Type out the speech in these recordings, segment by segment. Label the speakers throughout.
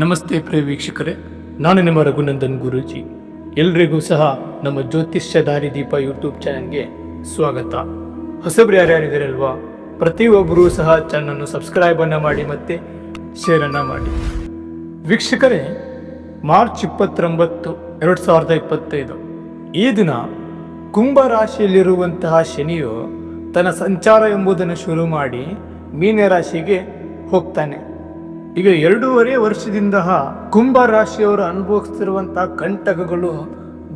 Speaker 1: ನಮಸ್ತೆ ಪ್ರಿಯ ವೀಕ್ಷಕರೇ, ನಾನು ನಿಮ್ಮ ರಘುನಂದನ್ ಗುರೂಜಿ. ಎಲ್ರಿಗೂ ಸಹ ನಮ್ಮ ಜ್ಯೋತಿಷ್ಯ ದಾರಿ ದೀಪ ಯೂಟ್ಯೂಬ್ ಚಾನಲ್ಗೆ ಸ್ವಾಗತ. ಹೊಸಬ್ರು ಯಾರ್ಯಾರಿದ್ದೀರಲ್ವಾ ಪ್ರತಿಯೊಬ್ಬರೂ ಸಹ ಚಾನಲ್ನ ಸಬ್ಸ್ಕ್ರೈಬನ್ನು ಮಾಡಿ ಮತ್ತು ಶೇರನ್ನು ಮಾಡಿ. ವೀಕ್ಷಕರೇ, ಮಾರ್ಚ್ ಇಪ್ಪತ್ತೊಂಬತ್ತು, ಎರಡು ಸಾವಿರದ ಇಪ್ಪತ್ತೈದು. ಈ ದಿನ ಕುಂಭ ರಾಶಿಯಲ್ಲಿರುವಂತಹ ಶನಿಯು ತನ್ನ ಸಂಚಾರ ಎಂಬುದನ್ನು ಶುರು ಮಾಡಿ ಮೀನ ರಾಶಿಗೆ ಹೋಗ್ತಾನೆ. ಈಗ ಎರಡೂವರೆ ವರ್ಷದಿಂದ ಕುಂಭ ರಾಶಿಯವರು ಅನುಭವಿಸ್ತಿರುವಂತಹ ಕಂಟಕಗಳು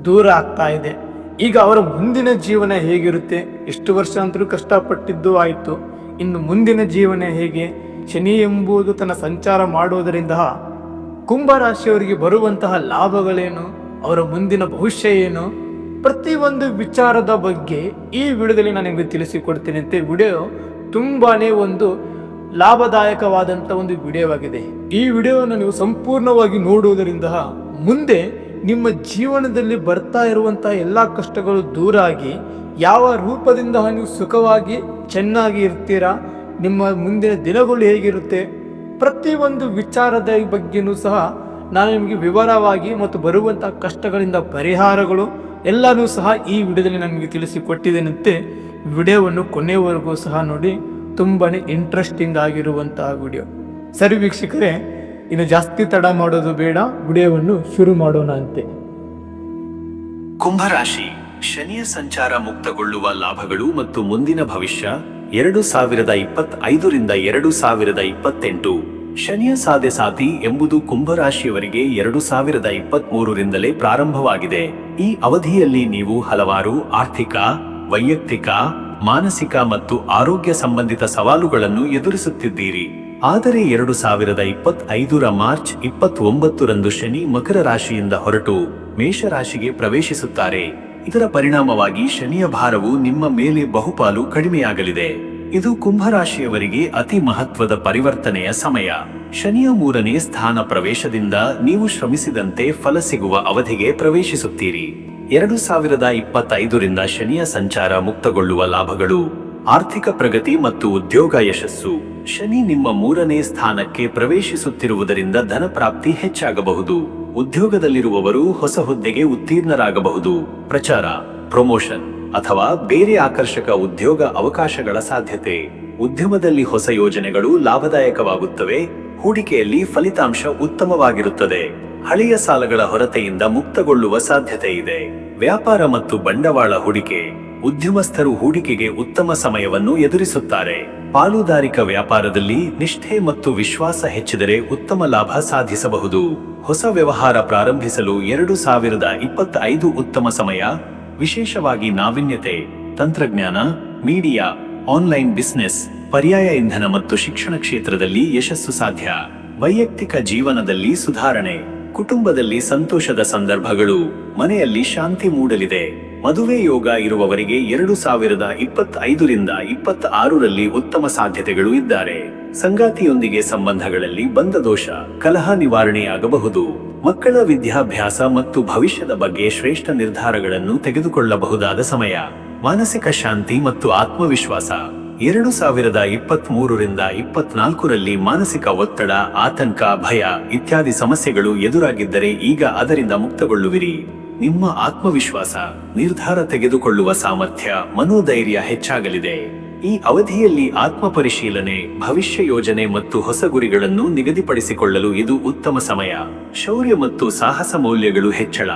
Speaker 1: ದೂರ ಆಗ್ತಾ ಇದೆ. ಈಗ ಅವರ ಮುಂದಿನ ಜೀವನ ಹೇಗಿರುತ್ತೆ? ಎಷ್ಟು ವರ್ಷ ಅಂತಲೂ ಕಷ್ಟಪಟ್ಟಿದ್ದು ಆಯಿತು. ಇನ್ನು ಮುಂದಿನ ಜೀವನ ಹೇಗೆ? ಶನಿ ಎಂಬುದು ತನ್ನ ಸಂಚಾರ ಮಾಡುವುದರಿಂದ ಕುಂಭ ರಾಶಿಯವರಿಗೆ ಬರುವಂತಹ ಲಾಭಗಳೇನು? ಅವರ ಮುಂದಿನ ಭವಿಷ್ಯ ಏನು? ಪ್ರತಿಯೊಂದು ವಿಚಾರದ ಬಗ್ಗೆ ಈ ವಿಡಿಯೋದಲ್ಲಿ ನಾನು ನಿಮಗೆ ತಿಳಿಸಿಕೊಡ್ತೀನಿ ಅಂತ ವಿಡಿಯೋ ತುಂಬಾನೇ ಒಂದು ಲಾಭದಾಯಕವಾದಂಥ ಒಂದು ವಿಡಿಯೋ ಆಗಿದೆ ಈ ವಿಡಿಯೋವನ್ನು ನೀವು ಸಂಪೂರ್ಣವಾಗಿ ನೋಡುವುದರಿಂದ ಮುಂದೆ ನಿಮ್ಮ ಜೀವನದಲ್ಲಿ ಬರ್ತಾ ಇರುವಂತಹ ಎಲ್ಲ ಕಷ್ಟಗಳು ದೂರ ಆಗಿ ಯಾವ ರೂಪದಿಂದ ನೀವು ಸುಖವಾಗಿ ಚೆನ್ನಾಗಿ ಇರ್ತೀರಾ, ನಿಮ್ಮ ಮುಂದಿನ ದಿನಗಳು ಹೇಗಿರುತ್ತೆ, ಪ್ರತಿಯೊಂದು ವಿಚಾರದ ಬಗ್ಗೆನೂ ಸಹ ನಾನು ನಿಮಗೆ ವಿವರವಾಗಿ ಮತ್ತು ಬರುವಂತಹ ಕಷ್ಟಗಳಿಂದ ಪರಿಹಾರಗಳು ಎಲ್ಲನೂ ಸಹ ಈ ವಿಡಿಯೋದಲ್ಲಿ ನನಗೆ ತಿಳಿಸಿಕೊಟ್ಟಿದ್ದೇನಂತೆ, ವಿಡಿಯೋವನ್ನು ಕೊನೆಯವರೆಗೂ ಸಹ ನೋಡಿ. ತುಂಬಾನೇ ಇಂಟ್ರೆಸ್ಟಿಂಗ್ ಆಗಿರುವಂತಹ ವಿಡಿಯೋ ಸರಿ ವೀಕ್ಷಕರೇ, ಇನ್ನು ಜಾಸ್ತಿ ತಡ ಮಾಡೋದು ಬೇಡ, ವಿಡಿಯೋವನ್ನು ಶುರು ಮಾಡೋಣ ಅಂತೆ.
Speaker 2: ಕುಂಭರಾಶಿ, ಶನಿಯ ಸಂಚಾರ ಮುಕ್ತಗೊಳ್ಳುವ ಲಾಭಗಳು ಮತ್ತು ಮುಂದಿನ ಭವಿಷ್ಯ ಎರಡು ಸಾವಿರದ ಇಪ್ಪತ್ತೈದರಿಂದ ಎರಡು ಸಾವಿರದ ಇಪ್ಪತ್ತೆಂಟು. ಶನಿಯ ಸಾಧೆ ಸಾಧಿ ಎಂಬುದು ಕುಂಭರಾಶಿಯವರಿಗೆ ಎರಡು ಸಾವಿರದ ಇಪ್ಪತ್ತ್ ಮೂರರಿಂದಲೇ ಪ್ರಾರಂಭವಾಗಿದೆ. ಈ ಅವಧಿಯಲ್ಲಿ ನೀವು ಹಲವಾರು ಆರ್ಥಿಕ, ವೈಯಕ್ತಿಕ ಮಾನಸಿಕ ಮತ್ತು ಆರೋಗ್ಯ ಸಂಬಂಧಿತ ಸವಾಲುಗಳನ್ನು ಎದುರಿಸುತ್ತಿದ್ದೀರಿ. ಆದರೆ ಎರಡು ಸಾವಿರದ ಇಪ್ಪತ್ತೈದರ ಮಾರ್ಚ್ ಇಪ್ಪತ್ತೊಂಬತ್ತರಂದು ಶನಿ ಮಕರ ರಾಶಿಯಿಂದ ಹೊರಟು ಮೇಷರಾಶಿಗೆ ಪ್ರವೇಶಿಸುತ್ತಾರೆ. ಇದರ ಪರಿಣಾಮವಾಗಿ ಶನಿಯ ಭಾರವು ನಿಮ್ಮ ಮೇಲೆ ಬಹುಪಾಲು ಕಡಿಮೆಯಾಗಲಿದೆ. ಇದು ಕುಂಭರಾಶಿಯವರಿಗೆ ಅತಿ ಮಹತ್ವದ ಪರಿವರ್ತನೆಯ ಸಮಯ. ಶನಿಯ ಮೂರನೇ ಸ್ಥಾನ ಪ್ರವೇಶದಿಂದ ನೀವು ಶ್ರಮಿಸಿದಂತೆ ಫಲ ಸಿಗುವ ಅವಧಿಗೆ ಪ್ರವೇಶಿಸುತ್ತೀರಿ. ಎರಡು ಸಾವಿರದ ಇಪ್ಪತ್ತೈದರಿಂದ ಶನಿಯ ಸಂಚಾರ ಮುಕ್ತಗೊಳ್ಳುವ ಲಾಭಗಳು, ಆರ್ಥಿಕ ಪ್ರಗತಿ ಮತ್ತು ಉದ್ಯೋಗ ಯಶಸ್ಸು. ಶನಿ ನಿಮ್ಮ ಮೂರನೇ ಸ್ಥಾನಕ್ಕೆ ಪ್ರವೇಶಿಸುತ್ತಿರುವುದರಿಂದ ಧನ ಪ್ರಾಪ್ತಿ ಹೆಚ್ಚಾಗಬಹುದು. ಉದ್ಯೋಗದಲ್ಲಿರುವವರು ಹೊಸ ಹುದ್ದೆಗೆ ಉತ್ತೀರ್ಣರಾಗಬಹುದು. ಪ್ರಚಾರ, ಪ್ರಮೋಷನ್ ಅಥವಾ ಬೇರೆ ಆಕರ್ಷಕ ಉದ್ಯೋಗ ಅವಕಾಶಗಳ ಸಾಧ್ಯತೆ. ಉದ್ಯಮದಲ್ಲಿ ಹೊಸ ಯೋಜನೆಗಳು ಲಾಭದಾಯಕವಾಗುತ್ತವೆ. ಹೂಡಿಕೆಯಲ್ಲಿ ಫಲಿತಾಂಶ ಉತ್ತಮವಾಗಿರುತ್ತದೆ. ಹಳೆಯ ಸಾಲಗಳ ಹೊರತೆಯಿಂದ ಮುಕ್ತಗೊಳ್ಳುವ ಸಾಧ್ಯತೆ ಇದೆ. ವ್ಯಾಪಾರ ಮತ್ತು ಬಂಡವಾಳ ಹೂಡಿಕೆ ಉದ್ಯಮಸ್ಥರು ಹೂಡಿಕೆಗೆ ಉತ್ತಮ ಸಮಯವನ್ನು ಎದುರಿಸುತ್ತಾರೆ. ಪಾಲುದಾರಿಕ ವ್ಯಾಪಾರದಲ್ಲಿ ನಿಷ್ಠೆ ಮತ್ತು ವಿಶ್ವಾಸ ಹೆಚ್ಚಿದರೆ ಉತ್ತಮ ಲಾಭ ಸಾಧಿಸಬಹುದು. ಹೊಸ ವ್ಯವಹಾರ ಪ್ರಾರಂಭಿಸಲು ಎರಡು ಸಾವಿರದ ಇಪ್ಪತ್ತೈದು ಉತ್ತಮ ಸಮಯ. ವಿಶೇಷವಾಗಿ ನಾವೀನ್ಯತೆ, ತಂತ್ರಜ್ಞಾನ, ಮೀಡಿಯಾ, ಆನ್ಲೈನ್ ಬಿಸಿನೆಸ್, ಪರ್ಯಾಯ ಇಂಧನ ಮತ್ತು ಶಿಕ್ಷಣ ಕ್ಷೇತ್ರದಲ್ಲಿ ಯಶಸ್ಸು ಸಾಧ್ಯ. ವೈಯಕ್ತಿಕ ಜೀವನದಲ್ಲಿ ಸುಧಾರಣೆ. ಕುಟುಂಬದಲ್ಲಿ ಸಂತೋಷದ ಸಂದರ್ಭಗಳು, ಮನೆಯಲ್ಲಿ ಶಾಂತಿ ಮೂಡಲಿದೆ. ಮದುವೆ ಯೋಗ ಇರುವವರಿಗೆ ಎರಡು ಸಾವಿರದ ಇಪ್ಪತ್ತೈದರಿಂದ ಇಪ್ಪತ್ತ ಆರರಲ್ಲಿ ಉತ್ತಮ ಸಾಧ್ಯತೆಗಳು ಇದ್ದಾರೆ. ಸಂಗಾತಿಯೊಂದಿಗೆ ಸಂಬಂಧಗಳಲ್ಲಿ ಬಂದ ದೋಷ ಕಲಹ ನಿವಾರಣೆಯಾಗಬಹುದು. ಮಕ್ಕಳ ವಿದ್ಯಾಭ್ಯಾಸ ಮತ್ತು ಭವಿಷ್ಯದ ಬಗ್ಗೆ ಶ್ರೇಷ್ಠ ನಿರ್ಧಾರಗಳನ್ನು ತೆಗೆದುಕೊಳ್ಳಬಹುದಾದ ಸಮಯ. ಮಾನಸಿಕ ಶಾಂತಿ ಮತ್ತು ಆತ್ಮವಿಶ್ವಾಸ. ಎರಡು ಸಾವಿರದ ಇಪ್ಪತ್ತ್ ಮೂರರಿಂದ ಇಪ್ಪತ್ನಾಲ್ಕರಲ್ಲಿ ಮಾನಸಿಕ ಒತ್ತಡ, ಆತಂಕ, ಭಯ ಇತ್ಯಾದಿ ಸಮಸ್ಯೆಗಳು ಎದುರಾಗಿದ್ದರೆ ಈಗ ಅದರಿಂದ ಮುಕ್ತಗೊಳ್ಳುವಿರಿ. ನಿಮ್ಮ ಆತ್ಮವಿಶ್ವಾಸ, ನಿರ್ಧಾರ ತೆಗೆದುಕೊಳ್ಳುವ ಸಾಮರ್ಥ್ಯ, ಮನೋಧೈರ್ಯ ಹೆಚ್ಚಾಗಲಿದೆ. ಈ ಅವಧಿಯಲ್ಲಿ ಆತ್ಮ ಪರಿಶೀಲನೆ, ಭವಿಷ್ಯ ಯೋಜನೆ ಮತ್ತು ಹೊಸ ಗುರಿಗಳನ್ನು ನಿಗದಿಪಡಿಸಿಕೊಳ್ಳಲು ಇದು ಉತ್ತಮ ಸಮಯ. ಶೌರ್ಯ ಮತ್ತು ಸಾಹಸ ಮೌಲ್ಯಗಳು ಹೆಚ್ಚಳ.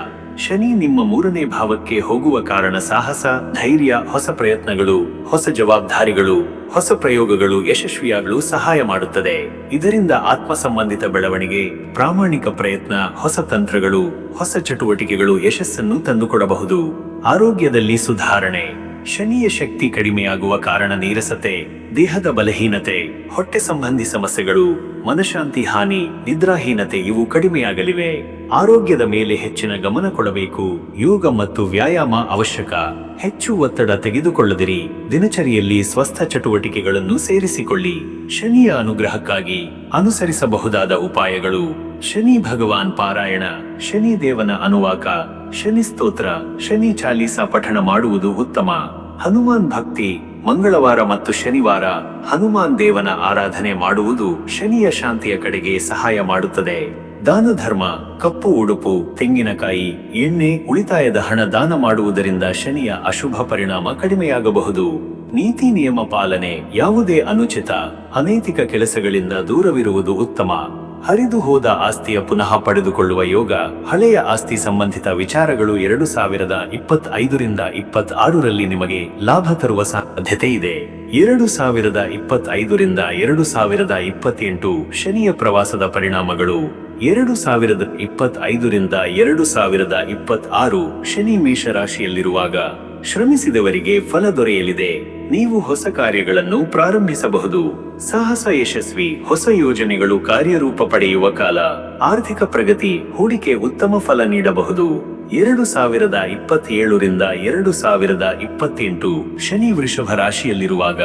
Speaker 2: ಶನಿ ನಿಮ್ಮ ಮೂರನೇ ಭಾವಕ್ಕೆ ಹೋಗುವ ಕಾರಣ ಸಾಹಸ, ಧೈರ್ಯ, ಹೊಸ ಪ್ರಯತ್ನಗಳು, ಹೊಸ ಜವಾಬ್ದಾರಿಗಳು, ಹೊಸ ಪ್ರಯೋಗಗಳು, ಯಶಸ್ವಿಯಾಗಲು ಸಹಾಯ ಮಾಡುತ್ತದೆ. ಇದರಿಂದ ಆತ್ಮ ಸಂಬಂಧಿತ ಬೆಳವಣಿಗೆ, ಪ್ರಾಮಾಣಿಕ ಪ್ರಯತ್ನ, ಹೊಸ ತಂತ್ರಗಳು, ಹೊಸ ಚಟುವಟಿಕೆಗಳು ಯಶಸ್ಸನ್ನು ತಂದುಕೊಡಬಹುದು. ಆರೋಗ್ಯದಲ್ಲಿ ಸುಧಾರಣೆ. ಶನಿಯ ಶಕ್ತಿ ಕಡಿಮೆಯಾಗುವ ಕಾರಣ ನೀರಸತೆ, ದೇಹದ ಬಲಹೀನತೆ, ಹೊಟ್ಟೆ ಸಂಬಂಧಿ ಸಮಸ್ಯೆಗಳು, ಮನಶಾಂತಿ ಹಾನಿ, ನಿದ್ರಾಹೀನತೆ ಇವು ಕಡಿಮೆಯಾಗಲಿವೆ. ಆರೋಗ್ಯದ ಮೇಲೆ ಹೆಚ್ಚಿನ ಗಮನ ಕೊಡಬೇಕು. ಯೋಗ ಮತ್ತು ವ್ಯಾಯಾಮ ಅವಶ್ಯಕ. ಹೆಚ್ಚು ಒತ್ತಡ ತೆಗೆದುಕೊಳ್ಳದಿರಿ. ದಿನಚರಿಯಲ್ಲಿ ಸ್ವಸ್ಥ ಚಟುವಟಿಕೆಗಳನ್ನು ಸೇರಿಸಿಕೊಳ್ಳಿ. ಶನಿಯ ಅನುಗ್ರಹಕ್ಕಾಗಿ ಅನುಸರಿಸಬಹುದಾದ ಉಪಾಯಗಳು. ಶನಿ ಭಗವಾನ್ ಪಾರಾಯಣ, ಶನಿ ದೇವನ ಅನುವಾಕ ಶನಿ ಸ್ತೋತ್ರ, ಶನಿ ಚಾಲೀಸ ಪಠಣ ಮಾಡುವುದು ಉತ್ತಮ. ಹನುಮಾನ್ ಭಕ್ತಿ, ಮಂಗಳವಾರ ಮತ್ತು ಶನಿವಾರ ಹನುಮಾನ್ ದೇವನ ಆರಾಧನೆ ಮಾಡುವುದು ಶನಿಯ ಶಾಂತಿಯ ಕಡೆಗೆ ಸಹಾಯ ಮಾಡುತ್ತದೆ. ದಾನ ಧರ್ಮ, ಕಪ್ಪು ಉಡುಪು, ತೆಂಗಿನಕಾಯಿ, ಎಣ್ಣೆ, ಉಳಿತಾಯದ ಹಣ ದಾನ ಮಾಡುವುದರಿಂದ ಶನಿಯ ಅಶುಭ ಪರಿಣಾಮ ಕಡಿಮೆಯಾಗಬಹುದು. ನೀತಿ ನಿಯಮ ಪಾಲನೆ ಯಾವುದೇ ಅನುಚಿತ, ಅನೈತಿಕ ಕೆಲಸಗಳಿಂದ ದೂರವಿರುವುದು ಉತ್ತಮ. ಹರಿದು ಹೋದ ಆಸ್ತಿಯ ಪುನಃ ಪಡೆದುಕೊಳ್ಳುವ ಯೋಗ, ಹಳೆಯ ಆಸ್ತಿ ಸಂಬಂಧಿತ ವಿಚಾರಗಳು ಎರಡು ಸಾವಿರದ ಇಪ್ಪತ್ತೈದರಿಂದ ಇಪ್ಪತ್ತಾರರಲ್ಲಿ ನಿಮಗೆ ಲಾಭ ತರುವ ಸಾಧ್ಯತೆ ಇದೆ. ಎರಡು ಸಾವಿರದ ಇಪ್ಪತ್ತೈದರಿಂದ ಎರಡು ಸಾವಿರದ ಇಪ್ಪತ್ತೆಂಟು ಶನಿಯ ಪ್ರವಾಸದ ಪರಿಣಾಮಗಳು, ಎರಡು ಸಾವಿರದ ಇಪ್ಪತ್ತೈದರಿಂದ ಎರಡು ಸಾವಿರದ ಇಪ್ಪತ್ತಾರು ಶನಿ ಮೇಷರಾಶಿಯಲ್ಲಿರುವಾಗ ಶ್ರಮಿಸಿದವರಿಗೆ ಫಲ ದೊರೆಯಲಿದೆ. ನೀವು ಹೊಸ ಕಾರ್ಯಗಳನ್ನು ಪ್ರಾರಂಭಿಸಬಹುದು. ಸಾಹಸ ಯಶಸ್ವಿ, ಹೊಸ ಯೋಜನೆಗಳು ಕಾರ್ಯರೂಪ ಪಡೆಯುವ ಕಾಲ. ಆರ್ಥಿಕ ಪ್ರಗತಿ, ಹೂಡಿಕೆ ಉತ್ತಮ ಫಲ ನೀಡಬಹುದು. ಎರಡು ಸಾವಿರದ ಇಪ್ಪತ್ತೇಳರಿಂದ ಎರಡು ಸಾವಿರದ ಇಪ್ಪತ್ತೆಂಟು ಶನಿ ವೃಷಭ ರಾಶಿಯಲ್ಲಿರುವಾಗ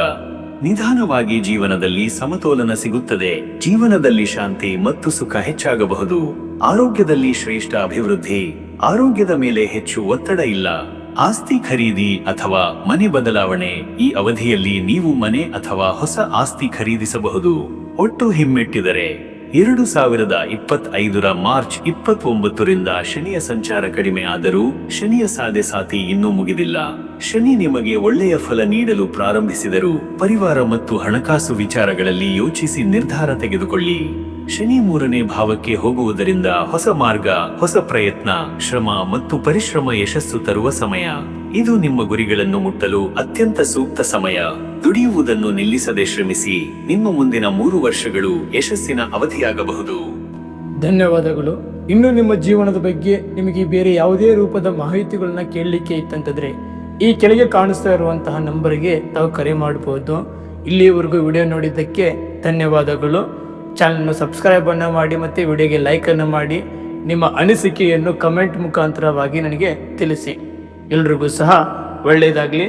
Speaker 2: ನಿಧಾನವಾಗಿ ಜೀವನದಲ್ಲಿ ಸಮತೋಲನ ಸಿಗುತ್ತದೆ. ಜೀವನದಲ್ಲಿ ಶಾಂತಿ ಮತ್ತು ಸುಖ ಹೆಚ್ಚಾಗಬಹುದು. ಆರೋಗ್ಯದಲ್ಲಿ ಶ್ರೇಷ್ಠ ಅಭಿವೃದ್ಧಿ. ಆರೋಗ್ಯದ ಮೇಲೆ ಹೆಚ್ಚು ಒತ್ತಡ ಇಲ್ಲ. ಆಸ್ತಿ ಖರೀದಿ ಅಥವಾ ಮನೆ ಬದಲಾವಣೆ ಈ ಅವಧಿಯಲ್ಲಿ ನೀವು ಮನೆ ಅಥವಾ ಹೊಸ ಆಸ್ತಿ ಖರೀದಿಸಬಹುದು. ಒಟ್ಟು ಹಿಮ್ಮೆಟ್ಟಿದರೆ ಎರಡು ಸಾವಿರದ ಇಪ್ಪತ್ತೈದರ ಮಾರ್ಚ್ ಇಪ್ಪತ್ತೊಂಬತ್ತರಿಂದ ಶನಿಯ ಸಂಚಾರ ಕಡಿಮೆ ಆದರೂ ಶನಿಯ ಸಾಧೆ ಸಾತಿ ಇನ್ನೂ ಮುಗಿದಿಲ್ಲ. ಶನಿ ನಿಮಗೆ ಒಳ್ಳೆಯ ಫಲ ನೀಡಲು ಪ್ರಾರಂಭಿಸಿದರು ಪರಿವಾರ ಮತ್ತು ಹಣಕಾಸು ವಿಚಾರಗಳಲ್ಲಿ ಯೋಚಿಸಿ ನಿರ್ಧಾರ ತೆಗೆದುಕೊಳ್ಳಿ. ಶನಿ ಮೂರನೇ ಭಾವಕ್ಕೆ ಹೋಗುವುದರಿಂದ ಹೊಸ ಮಾರ್ಗ, ಹೊಸ ಪ್ರಯತ್ನ, ಶ್ರಮ ಮತ್ತು ಪರಿಶ್ರಮ ಯಶಸ್ಸು ತರುವ ಸಮಯ. ಇದು ನಿಮ್ಮ ಗುರಿಗಳನ್ನು ಮುಟ್ಟಲು ಅತ್ಯಂತ ಸೂಕ್ತ ಸಮಯ. ದುಡಿಯುವುದನ್ನು ನಿಲ್ಲಿಸದೆ ಶ್ರಮಿಸಿ, ನಿಮ್ಮ ಮುಂದಿನ ಮೂರು ವರ್ಷಗಳು ಯಶಸ್ಸಿನ ಅವಧಿಯಾಗಬಹುದು.
Speaker 1: ಧನ್ಯವಾದಗಳು. ಇನ್ನು ನಿಮ್ಮ ಜೀವನದ ಬಗ್ಗೆ ನಿಮಗೆ ಬೇರೆ ಯಾವುದೇ ರೂಪದ ಮಾಹಿತಿಗಳನ್ನ ಕೇಳಲಿಕ್ಕೆ ಇತ್ತಂತಂದ್ರೆ, ಈ ಕೆಳಗೆ ಕಾಣಿಸ್ತಾ ಇರುವಂತಹ ನಂಬರ್ಗೆ ತಾವು ಕರೆ ಮಾಡಬಹುದು ಇಲ್ಲಿಯವರೆಗೂ ವಿಡಿಯೋ ನೋಡಿದ್ದಕ್ಕೆ ಧನ್ಯವಾದಗಳು. ಚಾನಲ್ನ ಸಬ್ಸ್ಕ್ರೈಬ್ ಅನ್ನು ಮಾಡಿ ಮತ್ತು ವಿಡಿಯೋಗೆ ಲೈಕನ್ನು ಮಾಡಿ. ನಿಮ್ಮ ಅನಿಸಿಕೆಯನ್ನು ಕಮೆಂಟ್ ಮುಖಾಂತರವಾಗಿ ನನಗೆ ತಿಳಿಸಿ. ಎಲ್ರಿಗೂ ಸಹ ಒಳ್ಳೆಯದಾಗಲಿ.